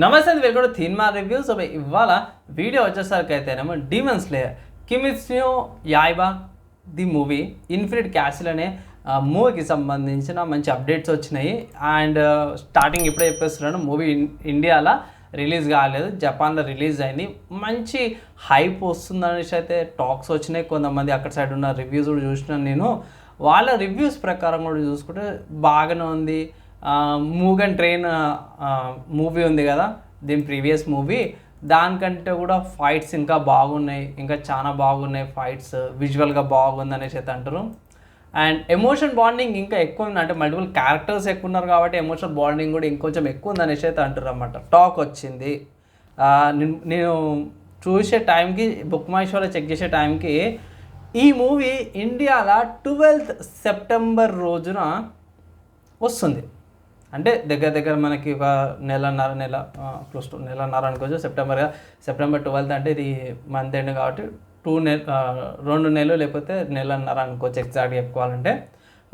నమస్తే welcome to Theenma reviews. So ఇవాళ video వచ్చేసరికి అయితేనేమో డీమన్స్ లేయర్ కిమిత్స్యో యాయిబా ది మూవీ ఇన్ఫినిట్ క్యాసిల్ అనే మూవీకి సంబంధించిన మంచి అప్డేట్స్ వచ్చినాయి. అండ్ స్టార్టింగ్ ఇప్పుడే చెప్పేస్తున్నాను మూవీ ఇండియాలో రిలీజ్ కాలేదు జపాన్లో రిలీజ్ అయింది. మంచి హైప్ వస్తుందనేసి అయితే టాక్స్ వచ్చినాయి. కొంతమంది అక్కడ సైడ్ ఉన్న రివ్యూస్ కూడా చూసినాను నేను. వాళ్ళ రివ్యూస్ ప్రకారం కూడా చూసుకుంటే బాగానే ఉంది. మూగన్ ట్రైన్ మూవీ ఉంది కదా దీని ప్రీవియస్ మూవీ దానికంటే కూడా ఫైట్స్ ఇంకా బాగున్నాయి ఇంకా చాలా బాగున్నాయి ఫైట్స్ విజువల్గా బాగుంది అనేసి అయితే అంటారు. అండ్ ఎమోషన్ బాండింగ్ ఇంకా ఎక్కువ ఉంది అంటే మల్టిపుల్ క్యారెక్టర్స్ ఎక్కువ ఉన్నారు కాబట్టి ఎమోషనల్ బాండింగ్ కూడా ఇంకొంచెం ఎక్కువ ఉంది అనేసి అయితే అంటారు అన్నమాట. టాక్ వచ్చింది. నేను నేను చూసే టైంకి బుక్ మై షోలో చెక్ చేసే టైంకి ఈ మూవీ ఇండియాలో ట్వెల్త్ సెప్టెంబర్ రోజున వస్తుంది. అంటే దగ్గర దగ్గర మనకి ఒక నెలన్నర నెల క్లోజ్ టు నెలన్నర అనుకోవచ్చు. సెప్టెంబర్ సెప్టెంబర్ ట్వెల్త్ అంటే ఇది మంత్ ఎండ్ కాబట్టి టూ నెల రెండు నెలలు లేకపోతే నెలన్నర అనుకోవచ్చు ఎగ్జాక్ట్గా చెప్పుకోవాలంటే.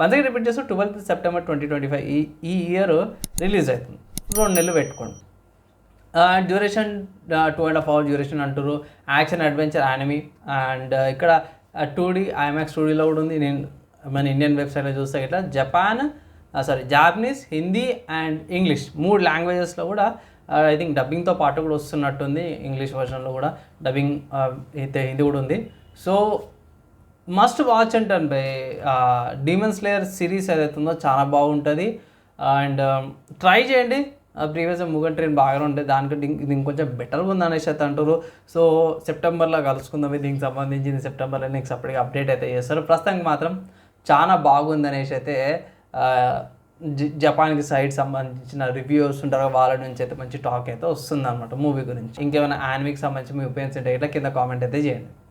వన్ రిపీట్ చేస్తూ twelfth September twenty twenty five ఈ ఈ ఇయర్ రిలీజ్ అవుతుంది రెండు నెలలు పెట్టుకోండి. Duration two and half hour duration అంటారు యాక్షన్ అడ్వెంచర్ యానిమీ అండ్ ఇక్కడ టూ డీ ఐమాక్స్ స్టూడియోలో కూడా ఉంది. నేను మన ఇండియన్ వెబ్సైట్లో చూస్తే ఇట్లా Japan sorry Japanese Hindi and English మూడు లాంగ్వేజెస్లో కూడా ఐ థింక్ డబ్బింగ్తో పాటు కూడా వస్తున్నట్టుంది. ఇంగ్లీష్ వర్షన్లో కూడా డబ్బింగ్ అయితే హిందీ కూడా ఉంది. సో మస్ట్ వాచ్ అంటాను బై డీమన్స్ లేయర్ సిరీస్ ఏదైతే ఉందో చాలా బాగుంటుంది. అండ్ ట్రై um, చేయండి. ప్రీవియస్ ముగన్ ట్రైన్ బాగానే ఉంటుంది దానికంటే ఇది ఇంకొంచెం బెటర్గా ఉంది అనేసి అయితే అంటారు సో సెప్టెంబర్లో కలుసుకుందాం. దీనికి సంబంధించింది సెప్టెంబర్లో నెక్స్ట్ అప్పటికి అప్డేట్ అయితే చేస్తారు. ప్రస్తుతానికి మాత్రం చాలా బాగుంది అనేసి అయితే జపాన్కి సైడ్ సంబంధించిన రివ్యూస్ ఉంటారు వాళ్ళ నుంచి అయితే మంచి టాక్ అయితే వస్తుంది అనమాట మూవీ గురించి. ఇంకేమైనా యానిమికి సంబంధించి మీ ఒపీనియన్స్ ఉంటే ఇట్లా కింద కామెంట్ అయితే చేయండి.